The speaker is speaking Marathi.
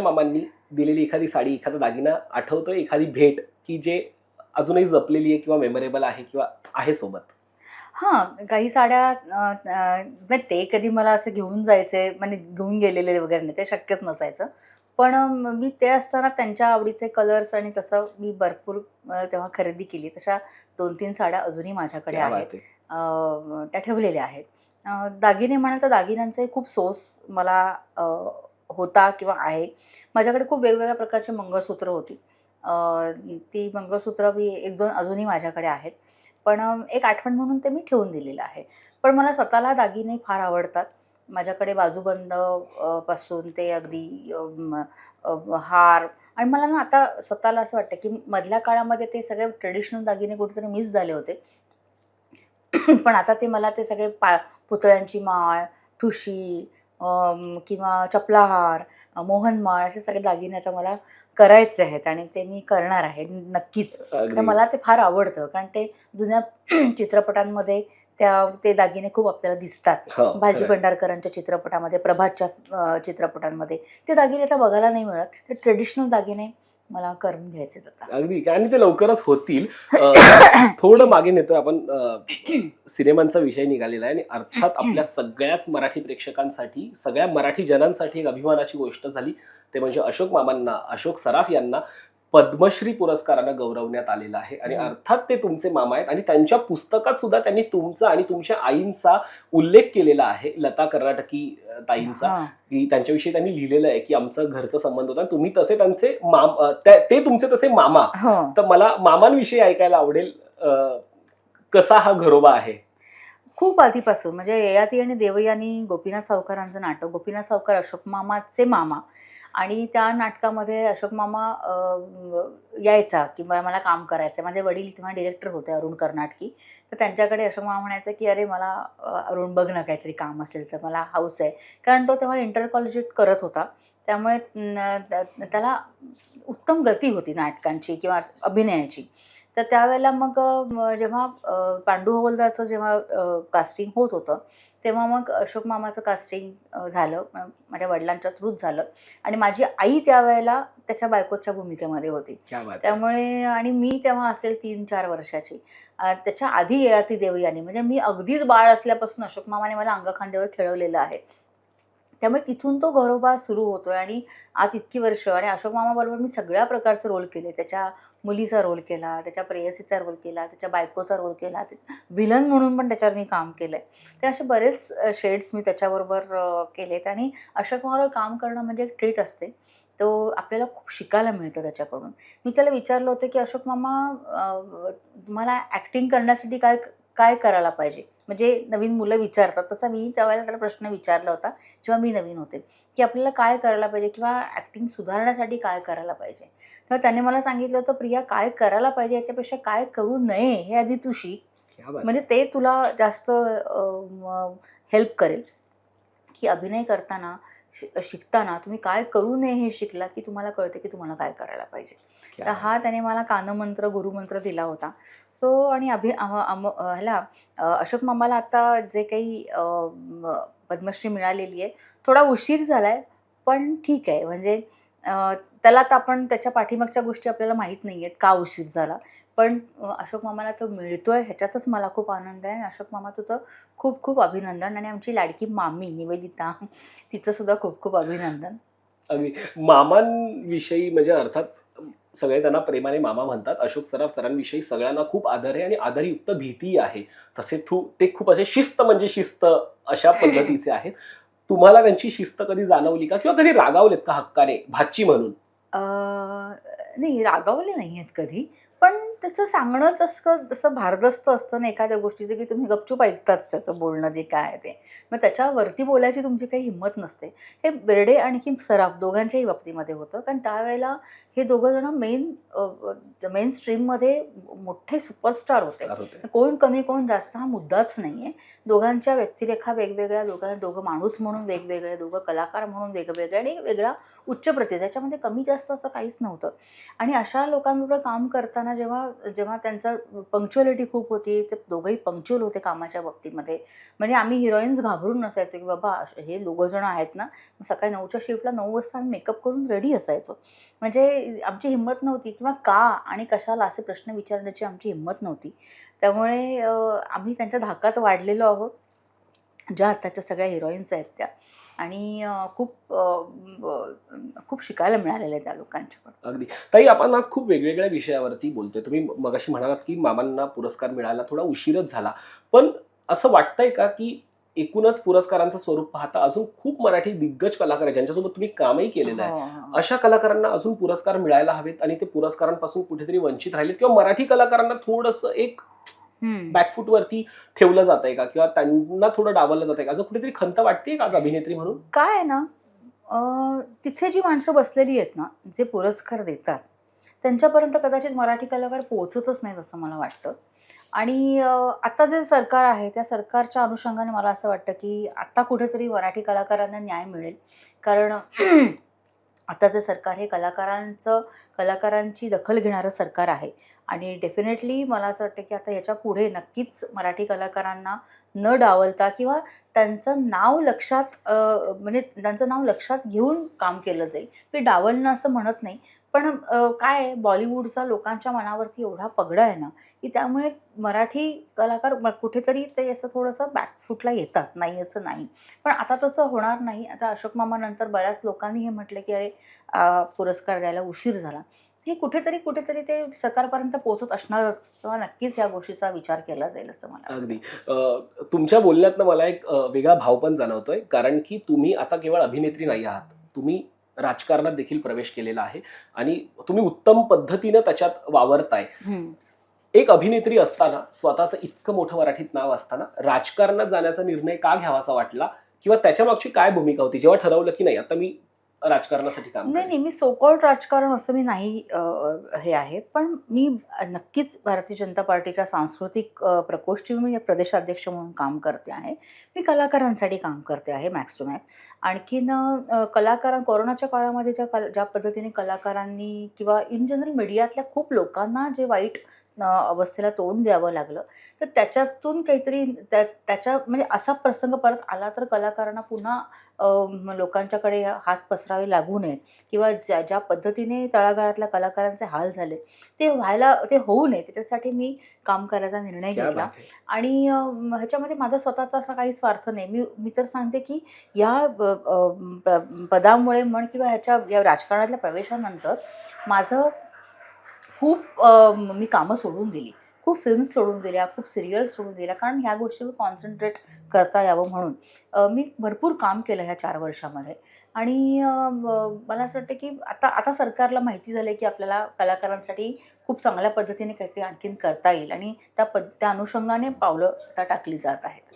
मामांनी दिलेली एखादी साडी एखादा दागिना आठवतो एखादी भेट की जे अजूनही जपलेली आहे किंवा मेमोरेबल आहे किंवा आहे सोबत? हां काही साड्या ते कधी मला असं घेऊन जायचे म्हणजे घेऊन गेलेले वगैरे नाही ते शक्यच नसायचं. पण मी ते असताना त्यांच्या आवडीचे कलर्स आणि तसं मी भरपूर तेव्हा खरेदी केली. तशा दोन तीन साड्या अजूनही माझ्याकडे आहेत. त्या ठेवलेल्या आहेत. दागिने म्हणाल तर दागिन्यांचे खूप सोस मला होता किंवा आहे. माझ्याकडे खूप वेगवेगळ्या प्रकारची मंगळसूत्र होती. ती मंगळसूत्र मी एक दोन अजूनही माझ्याकडे आहेत. पण एक आठवण म्हणून ते मी ठेवून दिलेलं आहे. पण मला स्वतःला दागिने फार आवडतात. माझ्याकडे बाजूबंदपासून ते अगदी हार आणि मला ना आता स्वतःला असं वाटतं की मधल्या काळामध्ये ते सगळे ट्रेडिशनल दागिने कुठेतरी मिस झाले होते. पण आता ते मला ते सगळे पा पुतळ्यांची माळ ठुशी किंवा चपलाहार मोहनमाळ असे सगळे दागिने आता मला करायचे आहेत आणि ते मी करणार आहे नक्कीच तर. मला ते फार आवडतं कारण ते जुन्या चित्रपटांमध्ये त्या ते दागिने खूप आपल्याला दिसतात हो, भाजी खरं. भंडारकरांच्या चित्रपटामध्ये प्रभातच्या चित्रपटांमध्ये ते दागिने आता बघायला नाही मिळत ते ट्रेडिशनल दागिने मला करून घ्यायचे अगदी. आणि ते लवकरच होतील. थोडं मागे नेतोय आपण सिनेमांचा विषय निघालेला आहे आणि अर्थात आपल्या सगळ्याच मराठी प्रेक्षकांसाठी सगळ्या मराठी जनांसाठी एक अभिमानाची गोष्ट झाली. ते म्हणजे अशोक मामांना अशोक सराफ यांना. पद्मश्री पुरस्कारानं गौरवण्यात आलेलं आहे. आणि हम्म. अर्थात ते तुमचे मामा आहेत आणि त्यांच्या पुस्तकात सुद्धा त्यांनी तुमचा आणि तुमच्या आईंचा उल्लेख केलेला आहे. लता कर्नाटकी ताईंचा. हां. की त्यांच्याविषयी त्यांनी लिहिलेलं आहे की आमचं घरचं संबंध होता तुम्ही तसे त्यांचे माम ते तुमचे तसे मामा. हो. तर मला मामांविषयी ऐकायला आवडेल कसा हा घरोबा आहे? खूप आधीपासून म्हणजे ययाती आणि देवयानी गोपीनाथ सावकारांचं नाटक गोपीनाथ सावकार अशोक मामाचे मामा. आणि त्या नाटकामध्ये अशोक मामा यायचा किंवा मला काम करायचं माझे वडील तेव्हा डिरेक्टर होते अरुण कर्नाटकी. तर त्यांच्याकडे अशोक मामा म्हणायचं की अरे मला अरुण बघ ना काहीतरी काम असेल तर मला हाऊस आहे. कारण तो तेव्हा इंटर कॉलेजेट करत होता. त्यामुळे त्याला उत्तम गती होती नाटकांची किंवा अभिनयाची. तर त्यावेळेला मग जेव्हा पांडू हवलदारचं जेव्हा कास्टिंग होत होतं तेव्हा मग अशोक मामाचं कास्टिंग झालं. माझ्या वडिलांच्या थ्रूच झालं. आणि माझी आई त्यावेळेला त्याच्या बायकोच्या भूमिकेमध्ये होती. त्यामुळे आणि मी तेव्हा असेल तीन चार वर्षाची त्याच्या आधी ययाती देवयानी. म्हणजे मी अगदीच बाळ असल्यापासून अशोक मामाने मला अंगखांद्यावर खेळवलेलं आहे. त्यामुळे तिथून तो घरोबा सुरू होतो आहे आणि आज इतकी वर्ष आणि अशोक मामाबरोबर मी सगळ्या प्रकारचे रोल केले. त्याच्या मुलीचा रोल केला त्याच्या प्रेयसीचा रोल केला त्याच्या बायकोचा रोल केला विलन म्हणून पण त्याच्यावर मी काम केलं आहे ते असे बरेच शेड्स मी त्याच्याबरोबर केलेत आणि अशोक मामावर काम करणं म्हणजे एक ट्रीट असते. तो आपल्याला खूप शिकायला मिळतं त्याच्याकडून. मी त्याला विचारलं होतं की अशोक मामा तुम्हाला ॲक्टिंग करण्यासाठी काय काय करायला पाहिजे? म्हणजे नवीन मुलं विचारतात. तसा मी त्यावेळेला त्याला प्रश्न विचारला होता जेव्हा मी नवीन होते की आपल्याला काय करायला पाहिजे किंवा ॲक्टिंग सुधारण्यासाठी काय करायला पाहिजे? तर त्याने मला सांगितलं होतं प्रिया काय करायला पाहिजे याच्यापेक्षा काय करू नये हे आधी तू शिक. म्हणजे ते तुला जास्त हेल्प करेल. की अभिनय करताना शि- शिकताना तुम्ही काय करू नये हे शिकलात की तुम्हाला कळते की तुम्हाला काय करायला पाहिजे. तर हा त्याने मला कानमंत्र गुरुमंत्र दिला होता. सो आणि अभि ह्याला अशोक मामाला आता जे काही पद्मश्री मिळालेली आहे थोडा उशीर झाला आहे पण ठीक आहे. म्हणजे त्याला आता आपण त्याच्या पाठीमागच्या गोष्टी आपल्याला माहीत नाही आहेत का उशीर झाला. पण अशोक मामाला तो मिळतोय ह्याच्यातच मला खूप आनंद आहे. आणि अशोक मामा तुझं खूप खूप अभिनंदन. आणि आमची लाडकी मामी निवेदिता तिचं सुद्धा खूप खूप अभिनंदन. अगदी. मामांविषयी म्हणजे अर्थात सगळे त्यांना प्रेमाने मामा म्हणतात. अशोक सराफ सरांविषयी सगळ्यांना खूप आदर आहे आणि आदरयुक्त भीती आहे. तसे थू ते खूप असे शिस्त म्हणजे शिस्त अशा पद्धतीचे आहेत. तुम्हाला त्यांची शिस्त कधी जाणवली का? किंवा कधी रागावलेत का हक्काने? भाची म्हणून? नाही रागावले नाही आहेत कधी. पण त्याचं सांगणंच असं जसं भारदस्त असतं ना एखाद्या गोष्टीचं की तुम्ही गपचूप ऐकताच त्याचं बोलणं जे काय आहे ते. मग त्याच्यावरती बोलायची तुमची काही हिंमत नसते. हे बेर्डे आणखी सराफ दोघांच्याही बाबतीमध्ये होतं. कारण त्यावेळेला हे दोघं जण मेन मेन स्ट्रीममध्ये मोठे सुपरस्टार होते. होते. कोण कमी कोण जास्त हा मुद्दाच नाही आहे दोघांच्या व्यक्तिरेखा वेगवेगळ्या दोघां दोघं माणूस म्हणून वेगवेगळे दोघं कलाकार म्हणून वेगवेगळे आणि वेगळा उच्च प्रती त्याच्यामध्ये कमी जास्त असं काहीच नव्हतं. आणि अशा लोकांबरोबर काम करताना असताना जेव्हा जेव्हा त्यांचं पंक्च्युअलिटी खूप होती ते दोघंही पंक्च्युअल होते कामाच्या बाबतीमध्ये. म्हणजे आम्ही हिरोईन्स घाबरून नसायचो की बाबा हे दोघं जण आहेत ना मग सकाळी नऊच्या शिफ्टला नऊ वाजता आम्ही मेकअप करून रेडी असायचो. म्हणजे आमची हिंमत नव्हती किंवा का आणि कशाला असे प्रश्न विचारण्याची आमची हिंमत नव्हती. त्यामुळे आम्ही त्यांच्या धाकात वाढलेलो आहोत ज्या आत्ताच्या सगळ्या हिरोईन्स आहेत त्या. आणि खूप खूप शिकायला मिळालेलं आहे त्या लोकांच्याकडून अगदी. ताई आपण आज खूप वेगवेगळ्या विषयावरती बोलतोय. तुम्ही मगाशी म्हणालात की मामांना पुरस्कार मिळायला थोडा उशीरच झाला. पण असं वाटतंय का की एकूणच पुरस्कारांचं स्वरूप पाहता अजून खूप मराठी दिग्गज कलाकार आहेत ज्यांच्यासोबत तुम्ही कामही केलेलं आहे. हो, हो. अशा कलाकारांना अजून पुरस्कार मिळायला हवेत आणि ते पुरस्कारांपासून कुठेतरी वंचित राहिलेत? किंवा मराठी कलाकारांना थोडंसं एक. बॅकफूट वरती ठेवलं जात आहे का? किंवा त्यांना थोडं डावललं जात आहे का? असं कुठेतरी खंत वाटते का आज अभिनेत्री म्हणून? काय आहे ना अं, तिथे जी माणसं बसलेली आहेत ना जे पुरस्कार देतात त्यांच्यापर्यंत कदाचित मराठी कलाकार पोहोचतच नाहीत असं मला वाटतं. आणि अं, आता जे सरकार आहे त्या सरकारच्या अनुषंगाने मला असं वाटतं की आता कुठेतरी मराठी कलाकारांना न्याय मिळेल. कारण आताचं सरकार हे कलाकारांचं कलाकारांची दखल घेणारं सरकार आहे. आणि डेफिनेटली मला असं वाटतं की आता याच्यापुढे नक्कीच मराठी कलाकारांना न डावलता किंवा त्यांचं नाव लक्षात म्हणजे त्यांचं नाव लक्षात घेऊन काम केलं जाईल. मी डावलणं असं म्हणत नाही पण काय बॉलिवूडचा लोकांच्या मनावरती एवढा पगडा आहे ना की त्यामुळे मराठी कलाकार कुठेतरी ते असं थोडंसं बॅकफुटला येतात. नाही असं नाही. पण आता तसं होणार नाही. आता अशोक मामानंतर बऱ्याच लोकांनी हे म्हटलं की अरे पुरस्कार द्यायला उशीर झाला. हे कुठेतरी कुठेतरी ते सरकारपर्यंत पोहोचत असणारच. तेव्हा नक्कीच या गोष्टीचा विचार केला जाईल असं मला अगदी. तुमच्या बोलण्यातनं मला एक वेगळा भाव पण जाणवतोय. कारण की तुम्ही आता केवळ अभिनेत्री नाही आहात. तुम्ही राजकारणात देखील प्रवेश केलेला आहे आणि तुम्ही उत्तम पद्धतीनं त्याच्यात वावरताय. एक अभिनेत्री असताना स्वतःचं इतकं मोठं मराठीत नाव असताना राजकारणात जाण्याचा निर्णय का घ्यावासा वाटला? किंवा त्याच्या मागची काय भूमिका होती? जेव्हा ठरवलं की नाही आता मी राजकारणासाठी काम नाही? नाही मी सोकॉल्ड राजकारण असं मी नाही हे आहे. पण मी नक्कीच भारतीय जनता पार्टीच्या सांस्कृतिक प्रकोष्ठी मी प्रदेशाध्यक्ष म्हणून काम करते आहे. मी कलाकारांसाठी काम करते आहे मॅक्स टू मॅक्स आणखीन कलाकारां कोरोनाच्या काळामध्ये ज्या कल ज्या पद्धतीने कलाकारांनी किंवा इन जनरल मीडियातल्या खूप लोकांना जे वाईट अवस्थेला तोंड द्यावं लागलं. तर त्याच्यातून काहीतरी त्या त्याच्या म्हणजे असा प्रसंग परत आला तर कलाकारांना पुन्हा लोकांच्याकडे हात पसरावे लागू नयेत. किंवा ज्या ज्या पद्धतीने तळागाळातल्या कलाकारांचे हाल झाले ते व्हायला ते होऊ नये. त्याच्यासाठी मी काम करायचा निर्णय घेतला. आणि ह्याच्यामध्ये माझा स्वतःचा असा काही स्वार्थ नाही. मी मी तर सांगते की या पदामुळे म्हण किंवा ह्याच्या या राजकारणातल्या प्रवेशानंतर माझं खूप मी कामं सोडून दिली. खूप फिल्म्स सोडून दिल्या खूप सिरियल्स सोडून दिल्या. कारण ह्या गोष्टीवर कॉन्सन्ट्रेट करता यावं म्हणून. मी भरपूर काम केलं ह्या चार वर्षामध्ये. आणि मला असं वाटतं की आता आता सरकारला माहिती झालं की आपल्याला कलाकारांसाठी खूप चांगल्या पद्धतीने काहीतरी आणखीन करता येईल. आणि त्या पद त्या अनुषंगाने पावलं आता टाकली जात आहेत.